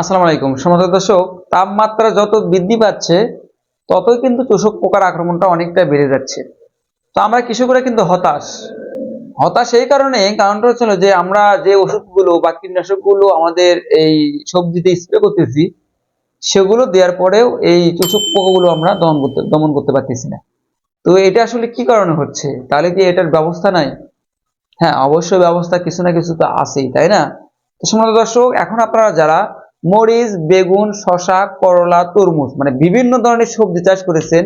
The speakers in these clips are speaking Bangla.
আসসালামু আলাইকুম। সমাজ দর্শক, তাপমাত্রা যত বৃদ্ধি পাচ্ছে, ততই কিন্তু চোষক পোকার আক্রমণটা অনেকটা বেড়ে যাচ্ছে। তো আমরা কৃষকরা কিন্তু হতাশ। হতাশ এই কারণে কারণটা হচ্ছিল যে আমরা যে ওষুধগুলো বা কীটনাশকগুলো আমাদের এই সবজিতে স্প্রে করতেছি, সেগুলো দেওয়ার পরেও এই চোষক পোকাগুলো আমরা দমন করতে দমন করতে পারতেছি না। তো এটা আসলে কি কারণে হচ্ছে? তাহলে কি এটার ব্যবস্থা নাই? হ্যাঁ অবশ্যই ব্যবস্থা কিছু না কিছু তো আছেই, তাই না? তো সমাজ দর্শক, এখন আপনারা যারা মরিচ, বেগুন শশা করলা, তরমুজ মানে বিভিন্ন ধরনের সবজি চাষ করেছেন,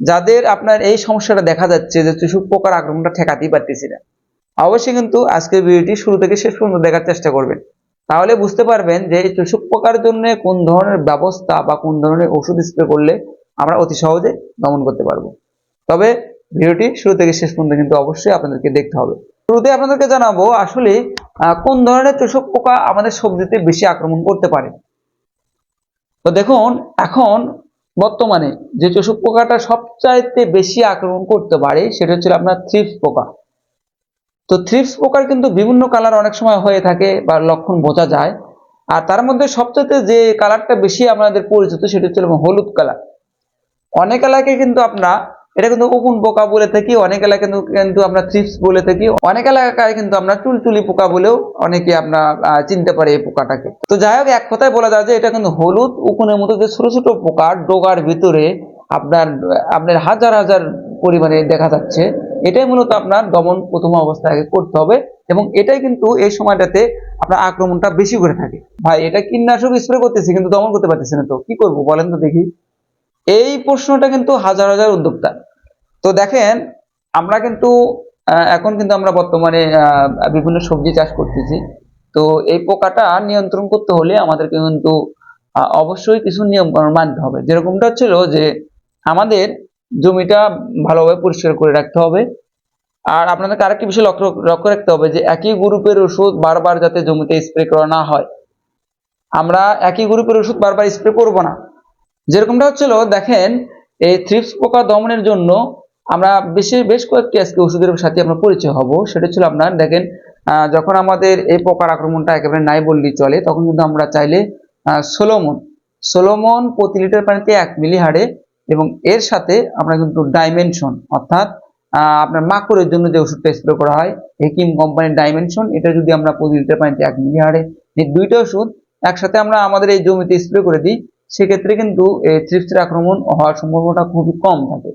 যাদের আপনার এই সমস্যাটা দেখা যাচ্ছে যে চুষুক পোকার আক্রমণটা ঠেকাতেই পারতেছি না। অবশ্যই কিন্তু আজকের ভিডিওটি শুরু থেকে শেষ পর্যন্ত দেখার চেষ্টা করবেন। তাহলে বুঝতে পারবেন যে এই চুষুক পোকার জন্য কোন ধরনের ব্যবস্থা বা কোন ধরনের ওষুধ স্প্রে করলে আমরা অতি সহজে দমন করতে পারব। তবে ভিডিওটি শুরু থেকে শেষ পর্যন্ত কিন্তু অবশ্যই আপনাদেরকে দেখতে হবে। শুরুতে আপনাদেরকে জানাব, আসলে কোন ধরনের চোষক পোকা আমাদের সবজিতে বেশি আক্রমণ করতে পারে? তো দেখুন, এখন বর্তমানে যে চোষক পোকাটা সবচাইতে বেশি আক্রমণ করতে পারে সেটা হচ্ছে আপনার থ্রিপস পোকা। তো থ্রিপস পোকার কিন্তু বিভিন্ন কালার অনেক সময় হয়ে থাকে বা লক্ষণ বোঝা যায়। আর তার মধ্যে সবচাইতে যে কালারটা বেশি আমাদের পরিচিত সেটা হচ্ছে হলুদ কালার অনেক এলাকায় কিন্তু আমরা এটা কিন্তু উকুন পোকা বলে থাকি অনেক এলাকায় কিন্তু আমরা থ্রিপস বলে থাকি অনেক এলাকায় কিন্তু আমরা চুলচুলি পোকা বলেও অনেকে আহ, চিনতে পারি এই পোকাটাকে। তো যাই হোক এক কথায় বলা যায় যে এটা কিন্তু হলুদ উকুনের মতো যে ছোট ছোট পোকা ডোগার ভিতরে আপনার আপনার হাজার হাজার পরিমাণে দেখা যাচ্ছে। এটাই মূলত আপনার দমন প্রথম অবস্থায় আগে করতে হবে এবং এটাই কিন্তু এই সময়টাতে আপনার আক্রমণটা বেশি করে থাকে। ভাই এটা কীটনাশক স্প্রে করতেছি কিন্তু দমন করতে পারতেছি না তো কি করব বলেন তো দেখি। এই প্রশ্নটা কিন্তু হাজার হাজার উদ্যোক্তা। তো দেখেন, আমরা কিন্তু এখন কিন্তু আমরা বর্তমানে বিভিন্ন সবজি চাষ করতেছি। তো এই পোকাটা নিয়ন্ত্রণ করতে হলে আমাদেরকে কিন্তু অবশ্যই কিছু নিয়ম কানুন মানতে হবে। যেরকমটা ছিল যে, আমাদের জমিটা ভালোভাবে পরিষ্কার করে রাখতে হবে। আর আপনাদেরকে আরেকটি বিষয় লক্ষ্য লক্ষ্য রাখতে হবে যে, একই গ্রুপের ওষুধ বারবার যাতে জমিতে স্প্রে করা না হয়। আমরা একই গ্রুপের ওষুধ বারবার স্প্রে করব না। যেরকমটা হচ্ছিল, দেখেন, এই থ্রিপস পোকা দমনের জন্য আমরা বেশি, বেশ কয়েকটি আজকে ওষুধের সাথে আমরা পরিচয় হব। সেটা ছিল আপনার, দেখেন যখন আমাদের এই পোকার আক্রমণটা একেবারে নাই বললেই চলে, তখন কিন্তু আমরা চাইলে সোলোমন সোলোমন প্রতি লিটার পানিতে এক মিলি হারে এবং এর সাথে আমরা কিন্তু ডাইমেনশন, অর্থাৎ আপনার মাকড়ের জন্য যে ওষুধটা স্প্রে করা হয়, হেকিম কোম্পানির ডাইমেনশন, এটা যদি আমরা প্রতি লিটার পানিতে এক মিলি হারে এই দুইটা ওষুধ একসাথে আমরা আমাদের এই জমিতে স্প্রে করে দিই, সেক্ষেত্রে কিন্তু এই থ্রিপসের আক্রমণ হওয়ার সম্ভাবনাটা খুবই কম থাকে।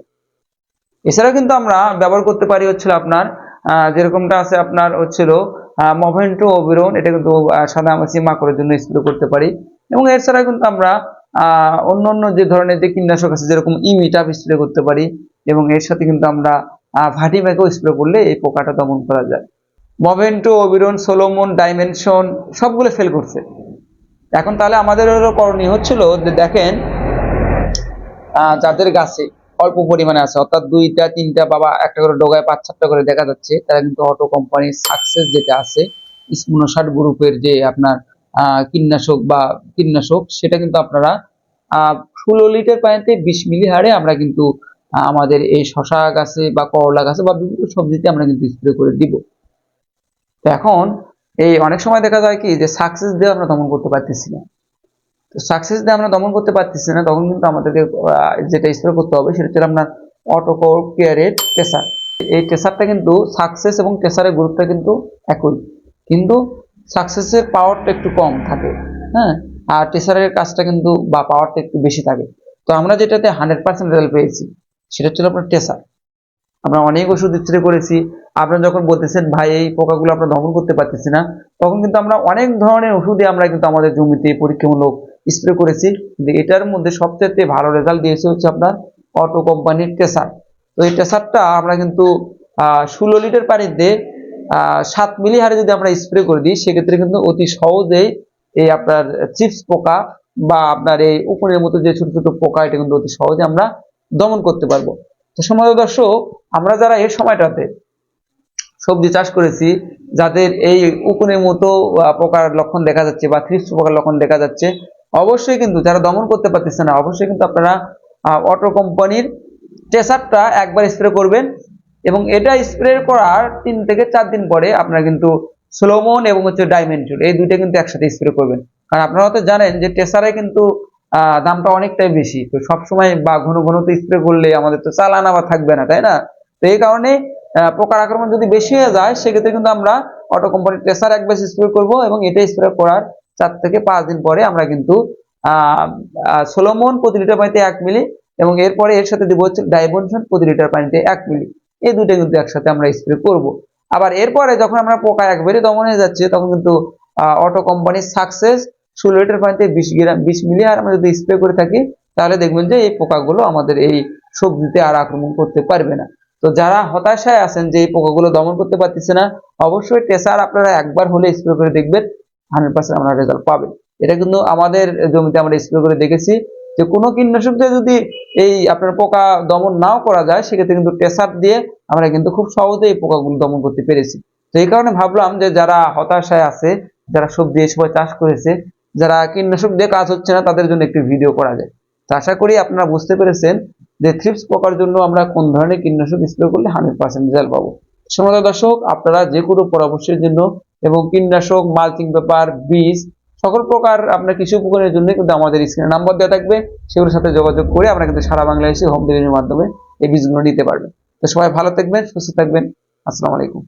এছাড়া কিন্তু আমরা ব্যবহার করতে পারি হচ্ছিল আপনার যেরকমটা আছে আপনার হচ্ছিল মভেন্টো ওবিরন এটা কিন্তু সাদা মাছি মাকড়ের জন্য স্প্রে করতে পারি। এবং এছাড়া কিন্তু আমরা অন্য অন্য যে ধরনের যে কীটনাশক আছে, যেরকম ইমিটাপ স্প্রে করতে পারি। এবং এর সাথে কিন্তু আমরা ভাটিম্যাকেও স্প্রে করলে এই পোকাটা দমন করা যায়। মভেন্টো ওবিরন সোলোমন ডাইমেনশন সবগুলো ফেল করছে। এখন তাহলে আমাদের করণীয় হচ্ছিল যে দেখেন যাদের গাছে অল্প পরিমাণে আছে। অর্থাৎ দুইটা, তিনটা বাবা একটা করে ডোগায় পাঁচ সাতটা করে দেখা যাচ্ছে। তারা কিন্তু অটো কোম্পানির সাকসেস যেটা আছে স্মোনোসাট গ্রুপের যে আপনার কীটনাশক বা কীটনাশক, সেটা কিন্তু আপনারা ষোলো লিটার পানিতে বিশ মিলি হারে আমরা কিন্তু আমাদের এই শশা গাছে বা করলা গাছে বা বিভিন্ন সবজিতে আমরা কিন্তু স্প্রে করে দিব। এখন এই অনেক সময় দেখা যায় কি যে সাকসেস দিয়ে আমরা দমন করতে পারতেছি না। তো সাকসেস দিয়ে আমরা দমন করতে পারতেছি না, তখন কিন্তু আমাদেরকে যেটা স্প্রে করতে হবে সেটা হচ্ছে আপনার অটোকোর কেয়ারের টেসার এই টেসারটা কিন্তু সাকসেস এবং টেসারের গ্রুপটা কিন্তু একই। কিন্তু সাকসেসের পাওয়ারটা একটু কম থাকে হ্যাঁ? আর টেসারের কাজটা কিন্তু বা পাওয়ারটা একটু বেশি থাকে। তো আমরা যেটাতে হান্ড্রেড পার্সেন্ট রেজাল্ট পেয়েছি, সেটা হচ্ছে আপনার টেসার আমরা অনেক ওষুধ স্প্রে করেছি। আপনারা যখন বলতেছেন, ভাই, এই পোকাগুলো আমরা দমন করতে পারতেছি না, তখন কিন্তু আমরা অনেক ধরনের ওষুধে আমরা কিন্তু আমাদের জমিতে পরীক্ষামূলক স্প্রে করেছি। এটার মধ্যে সবচেয়ে ভালো রেজাল্ট দিয়েছে হচ্ছে আপনার অটো কোম্পানির টেসার তো এই টেসারটা আমরা কিন্তু ষোলো লিটার পানিতে সাত মিলি হারে যদি আমরা স্প্রে করে দিই, সেক্ষেত্রে কিন্তু অতি সহজেই এই আপনার চিপস পোকা বা আপনার এই উপরের মতো যে ছোট ছোট পোকা, এটা কিন্তু অতি সহজে আমরা দমন করতে পারব। তো সমাজ দর্শক, আমরা যারা এই সময়টাতে সবজি চাষ করেছি, যাদের এই উকুনের মতো পোকার লক্ষণ দেখা যাচ্ছে বা থ্রিপস পোকার লক্ষণ দেখা যাচ্ছে, অবশ্যই কিন্তু যারা দমন করতে পারতেছে না, অবশ্যই কিন্তু আপনারা অটো কোম্পানির টেসারটা একবার স্প্রে করবেন এবং এটা স্প্রে করার তিন থেকে চার দিন পরে আপনারা কিন্তু স্লোমন এবং হচ্ছে ডাইমেনশন এই দুইটা কিন্তু একসাথে স্প্রে করবেন। কারণ আপনারা তো জানেন যে টেসারে কিন্তু দামটা অনেকটাই বেশি। তো সবসময় বা ঘন ঘন তো স্প্রে করলে আমাদের তো চালান আবার থাকবে না, তাই না? তো এই কারণে পোকার আক্রমণ যদি বেশি হয়ে যায়, সেক্ষেত্রে কিন্তু আমরা অটো কোম্পানির টেসার এক বেশি স্প্রে করব এবং এটা স্প্রে করার চার থেকে পাঁচ দিন পরে আমরা কিন্তু, আহ সোলোমন প্রতি লিটার পানিতে এক মিলি এবং এরপরে এর সাথে দিব হচ্ছে ডাইবনশন প্রতি লিটার পানিতে এক মিলি। এই দুটো কিন্তু একসাথে আমরা স্প্রে করব। আবার এরপরে যখন আমরা পোকা একবারে দমন হয়ে যাচ্ছে, তখন কিন্তু অটো কোম্পানির সাকসেস ষোলো লিটার পানিতে বিশ গ্রাম, বিশ মিলি আর আমরা যদি স্প্রে করে থাকি, তাহলে দেখবেন যে এই পোকাগুলো আমাদের এই সবজিতে আর আক্রমণ করতে পারবে না। তো যারা হতাশায় আছেন যে এই পোকাগুলো দমন করতে পারতেছে না, অবশ্যই টেসার আপনারা একবার হলে স্প্রে করে দেখবেন হান্ড্রেড পার্সেন্ট আমরা রেজাল্ট পাবেন। এটা কিন্তু আমাদের জমিতে আমরা স্প্রে করে দেখেছি যে কোনো দিয়ে যদি এই আপনার পোকা দমন নাও করা যায়, সেক্ষেত্রে কিন্তু টেসার দিয়ে আমরা কিন্তু খুব সহজে এই পোকাগুলো দমন করতে পেরেছি। তো এই কারণে ভাবলাম যে যারা হতাশায় আছে, যারা সবজি এই সময় চাষ করেছে যারা কীটনাশক দিয়ে কাজ হচ্ছে না, তাদের জন্য একটি ভিডিও করা যায়। তো আশা করি আপনারা বুঝতে পেরেছেন যে থ্রিপস পোকার জন্য আমরা কোন ধরনের কীটনাশক স্প্রে করলে হান্ড্রেড পার্সেন্ট রেজাল্ট পাবো। সময় দর্শক, আপনারা যে কোনো পরামর্শের জন্য এবং কীটনাশক মালচিং পেপার বীজ, সকল প্রকার আপনার কৃষি উপকরণের জন্য কিন্তু আমাদের স্ক্রিনে নাম্বার দেওয়া থাকবে। সেগুলোর সাথে যোগাযোগ করে আমরা কিন্তু সারা বাংলাদেশে হোম ডেলিভারির মাধ্যমে এই বীজগুলো নিতে পারবেন। তো সবাই ভালো থাকবেন, সুস্থ থাকবেন। আসসালামু আলাইকুম।